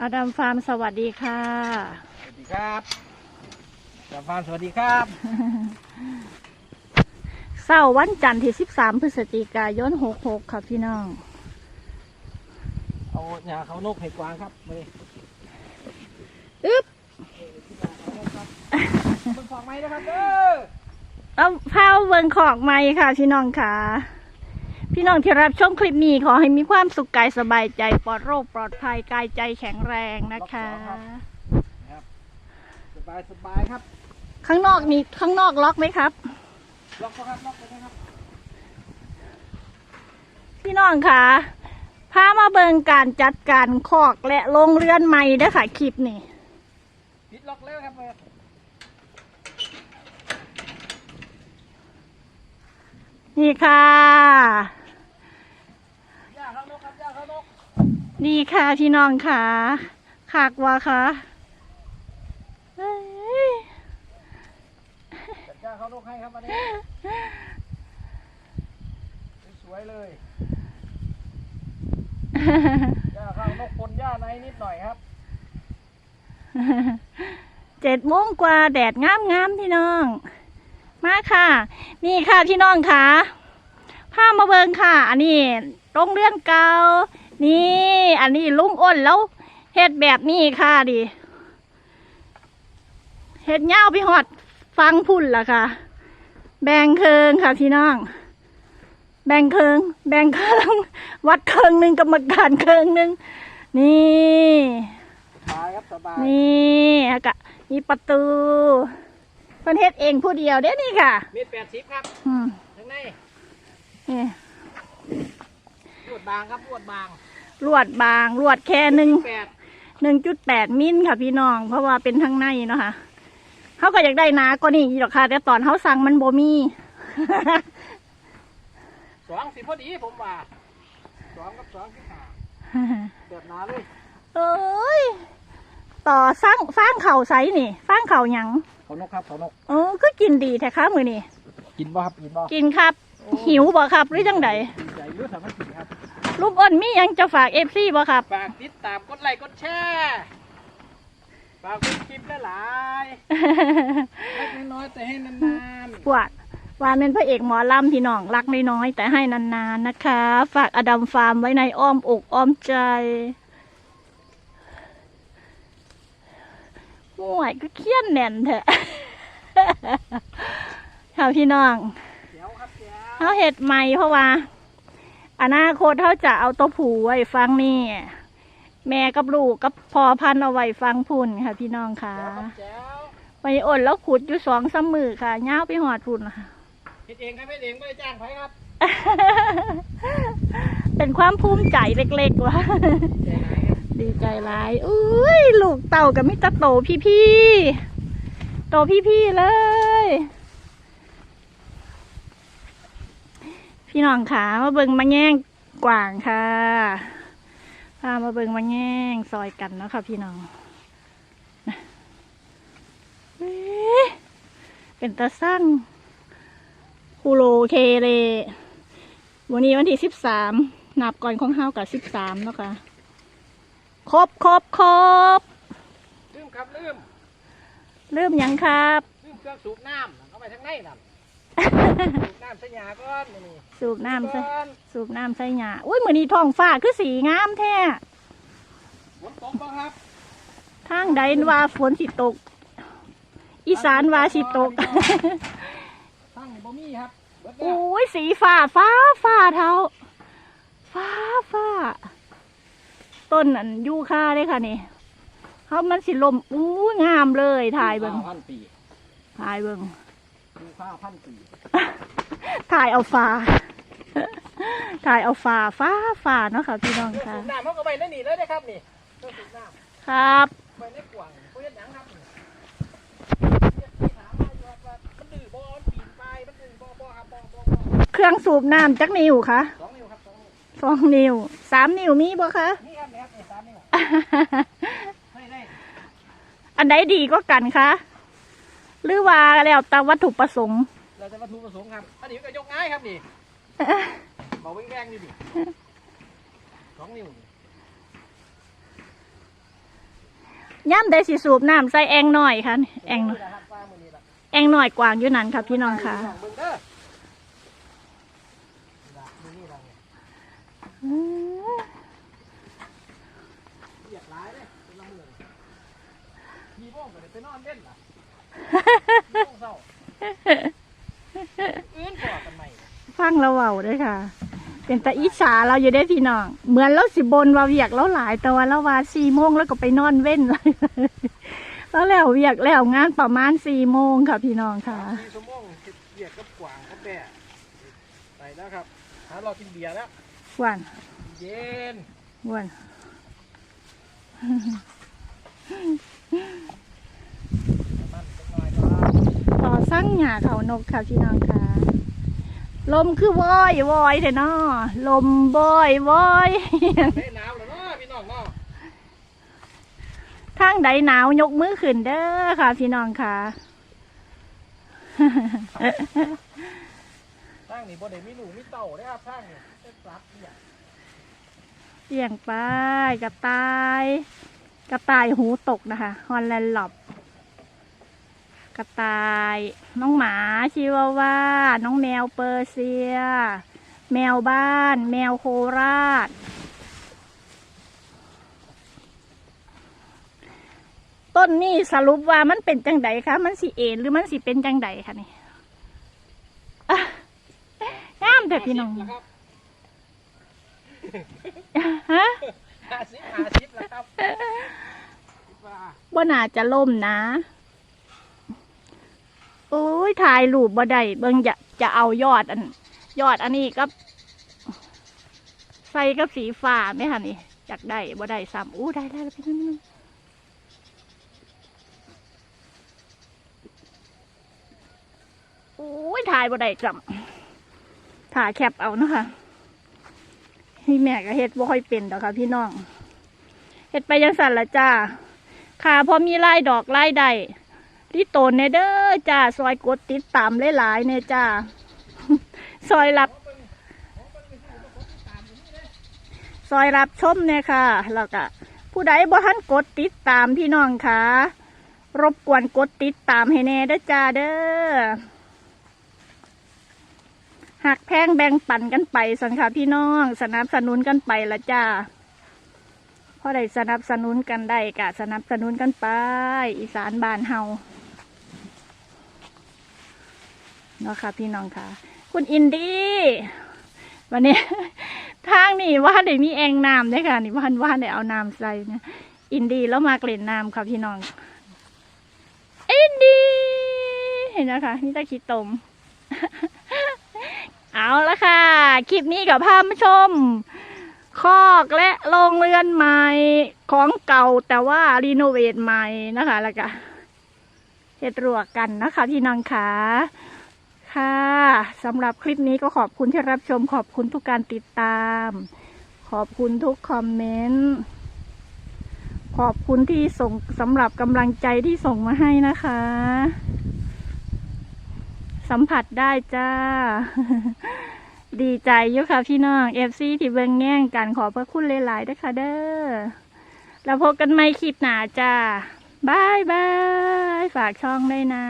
อดัมฟาร์มสวัสดีค่ะ สวัสดีครับจาฟานสวัสดีครับเศร้าร์วันจันทร์ที่ 13 พฤศจิกายน 66 ค่ะพี่น้อง เอาหญ้าเขานกให้กวางครับมาเลยอึ๊บมึงฟองไหมนะครับเด้อเอาพาเวิงขอกไม้ค่ะพี่น้องค่ะ พี่น้องที่รับชมคลิปนี้ขอให้มีความสุขกายสบายใจปลอดโรคปลอดภัยกายใจแข็งแรงนะคะ สบายสบายครับ ข้างนอกมีข้างนอกล็อกไหมครับ ล็อกก็ครับล็อกไปนะครับ พี่น้องค่ะพามาเบิงการจัดการคอกและโรงเรือนใหม่เด้อค่ะคลิปนี้ปิดล็อกแล้วครับเลยนี่ค่ะ หญ้าเขานกครับหญ้าเขานก นี่ค่ะพี่น้องค่ะขากว่าค่ะเอ้ยจัดหญ้าเขานกให้ครับวันนี้สวยๆเลยหญ้าเขานกปนหญ้าในนิดหน่อยครับเจ็ดโมงกว่าแดดงามงามๆพี่น้อง มาค่ะ นี่ค่ะพี่น้องค่ะพามาเบิงค่ะ อันนี้โรงเรือนเก่า นี่ อันนี้ลุงอ้นแล้วเฮ็ดแบบนี้ค่ะดิเฮ็ดเงาวพี่หอดฟังพุ่นล่ะค่ะ แบ่งเคิงค่ะพี่น้อง แบ่งเคิง แบ่งเคิง วัดเคิงหนึ่งกรรมการเคิงหนึ่งนี่สบายครับสบายนี่แล้วก็มีประตูเพิ่นเฮ็ดเองผู้เดียวเด้นี่ค่ะเมตรแปดสิบครับ อืมข้างในนี่ลวด บางครับลวดบางลวดบางลวดแค่หนึ่งแปดหนึ่งจุดแปดมิลค่ะพี่น้อง เพราะว่าเป็นทางในเนาะค่ะเขาก็อยากได้หนาก็นี่หรอกค่ะแต่ตอนเขาสั่งมันบ่มีสองสิพอดีผมว่าสองกับสองสิบห้าแบบหนาเลยเอ้ยต่อสร้างฟางเข่าไซนี่ฟางเข่าหยังเขานกครับเขานกเออก็กินดีแท้ค่ะมือนี่กินบ่ครับกินบ่กินครับ หิวบ่ครับหรือจังไดดีใจอยุ่สามารถกินครับ ลูกอ้นมีหยังจะฝากเอฟซีบ่ครับ ฝากติดตามกดไลค์กดแชร์ฝากกดคลิปหลายๆเล็กน้อยๆแต่ให้นานปวดวานเป็นพระเอกหมอลำพี่น้องรักน้อยๆแต่ให้นานๆนะคะ ฝากอดัมฟาร์มไว้ในอ้อมอกอ้อมใจห่วยก็เคี้ยนแน่นเถอะค่ะพี่น้อง ๆเดี๋ยวครับเดี๋ยว เขาเห็ดใหม่เพราะว่า อนาคตเขาจะเอาตัวผูไว้ฟังนี่ แม่กับลูกกับพอพันธุ์เอาไว้ฟังพุ่นค่ะ พี่น้องค่ะเดี๋ยวครับเดี๋ยวไปอ่นแล้วขุดอยู่สองสามมือค่ะย่าวไปหอดพุ่นค่ะเฮ็ดเองครับเฮ็ดเองไม่ได้จ้างใครครับ เป็นความภูมิใจเล็กๆว่ะใจไหนครับดีใจร้ายอุ้ย ลูกเต่ากับมิตรโตพี่ๆ โตพี่ๆเลย พี่น้องขามาเบิงมาแย่งกว่างค่ะพามาเบิงมาแย่งซอยกันเนาะค่ะพี่น้องนะเอ๊ะเป็นตาสั่งคูโรเคเลวันนี้วันที่สิบสามนับก่อนของเฮากับสิบสามเนาะค่ะครบครบครบลืมครับลืมเริ่มยังครับลืมเครื่องสูบน้ำเข้าไปทางในนั่นสูบ น้ำสัญญาก่อนนี่สูบน้ำใส่ก่อนสูบน้ำใส่หยาอุ้ยเหมือนนี้ท้องฟ้าคือสีงามแท้ฝนตกบ้างครับทางใดว่าฝนสิตก อีสานว่าสิตกทั้งบ่มีครับเบิดแล้ว อุ้ยสีฟ้าฟ้าฟ้าเท้าฟ้าฟ้า ต้นอันยูคาเลยค่ะนี่เขามันสิลมอู้งามเลยถ่ายเบิงข้วพันปีถ่ายเบิง ดูข้าวพันปีถ่ายเอาฟ้า ถ่ายเอาฟ้าฟ้าฟ้าเนาะค่ะพี่น้องเครื่องค่ะสูบน้ำเขาก็ไปได้หนีเลยนะครับนี่เครื่องสูบน้ครับำไปในกว่างเขาเฮ็ดหยังครับนี่ที่ถามมาอยู่ว่ามันดื้อบ่มันปีนไปมันดื้อบ่บ่ครับบ่บ่บ่เครื่องสูบน้ำจักนิ้วคะสองนิ้วครับสองนิ้วสองนิ้วสามนิ้วมีบ่คะ นี่ครับนี่ครับนี่สามนิ้วได้ได้อันใดดีก็กันคะ หรือว่าแล้วแต่วัตถุประสงค์เราจะวัตถุประสงค์ครับอันนี้ก็ยกง่ายครับนี่เบาแวงๆนี่ดิสองนิ้วนี่ย่ำได้สิสูบน้ำใส่แองหน่อยค่ะแองหน่อยนี่นะครับว่ามื้อนี้ล่ะแองหน่อยกวางอยู่นั่นค่ะพี่น้องค่ะเบิ่งเด้อนี่ล่ะมื้อนี้ล่ะเนี่ยอืมเรียกหลายเด้เป็นละมื้อนี่กี่โมงก็ได้ไปนอนเล่นล่ะกี่โมงเช้าอื่นพอกันใหม่ ฟัง เราเว้าเด้วยค่ะ เป็นตาอิจฉาเราอยู่ได้อพี่น้อง เหมือนเราสิบนว่าเวียกเราหลายแต่ว่าเราว่าสี่โมงแล้วก็ไปนอนเว้นเลยแล้วแล้วเวียกแล้วงานประมาณสี่โมงค่ะพี่น้องค่ะสี่ชั่วโมงเฮ็ดเรียกกับกวางกับแบ่ไปแล้วครับหารอกินเบียร์แล้ววันเย็นวันมันจังหน่อยครับต่อสั่งหยาเขานกค่ะพี่น้องค่ะ ลมคือวอยวอยเถอะเนาะลมบอยวอยได้หนาวแล้วเนาะพี่น้องเนาะทางใดหนาวยกมือขึ้นเด้อค่ะ พี่น้องค่ะทางนี้บ่ได้มีหนูมีเต่าได้อครับทางนี้เป็นปลับเนี่ยเสี่ยงไปกระต่าย กระต่ายหูตกนะคะฮอลแลนด์หลอบ กระต่าย น้องหมาชิวาว่าน้องแมวเปอร์เซีย แมวบ้าน แมวโคราช ต้นนี่สรุปว่ามันเป็นจังไดคะ มันสิเอ็นหรือมันสิเป็นจังไดคะนี่อะงามแต่พี่น้องห้าสิบแล้วครับฮะห้าสิบห้าสิบแล้วครับคิดว่าบ่น่าจะล่มนะโอ้ยถ่ายรูปบ่ได้เบิ่งจะจะเอายอดอัน ยอดอันนี้กับใส่กับสีฟ้าไหมคะนี่อยากได้บ่ได้ซ้ำอู้ได้ได้แล้วพี่น้องโอ้ยถ่ายบ่ได้จำถ่ายแคปเอานะคะพี่แม่ก็เฮ็ดบ่ค่อยเป็นดอกค่ะพี่น้องเฮ็ดไปยังสั่นละจ้าค่ะพอมีไล่ดอกไล่ใด ที่โตนเนเด้อจ้าซอยกดติดตามหลายๆเนจ้าซอยรับซอยรับชมเนี่ยค่ะ แล้วก็ผู้ใดบ่ทันกดติดตามพี่น้องค่ะ รบกวนกดติดตามให้แน่เด้อจ้าเด้อหักแพงแบ่งปันกันไปสังค่ะพี่น้อง สนับสนุนกันไปละจ้าพอได้สนับสนุนกันได้กะสนับสนุนกันไป อีสานบ้านเฮา เนาะค่ะพี่น้องค่ะ คุณอินดี้วันนี้ ทางนี่ว่าได้มีแองน้ำด้วยค่ะ นี่ว่านว่าได้เอาน้ำใส่เนี่ยอินดี้แล้วมาเกล่นน้ำค่ะพี่น้อง อินดี้เห็นนะคะนี่ตะคิดตม เอาละค่ะ คลิปนี้กับพามาชมคอกและโรงเรือนใหม่ของเก่าแต่ว่ารีโนเวทใหม่นะคะ แล้วก็เฮ็ดรัวกันนะคะพี่น้องขา ค่ะสำหรับคลิปนี้ก็ขอบคุณที่รับชม ขอบคุณทุกการติดตาม ขอบคุณทุกคอมเมนต์ขอบคุณที่ส่งสำหรับกำลังใจที่ส่งมาให้นะคะ สัมผัสได้จ้า ดีใจอยู่ค่ะพี่น้องเอฟซีที่เบิงแง่งกันขอบพระคุณหลายๆด้วยค่ะเด้อแล้วพบกันใหม่คลิปหน้าจ้าบายบาย ฝากช่องด้วยนะ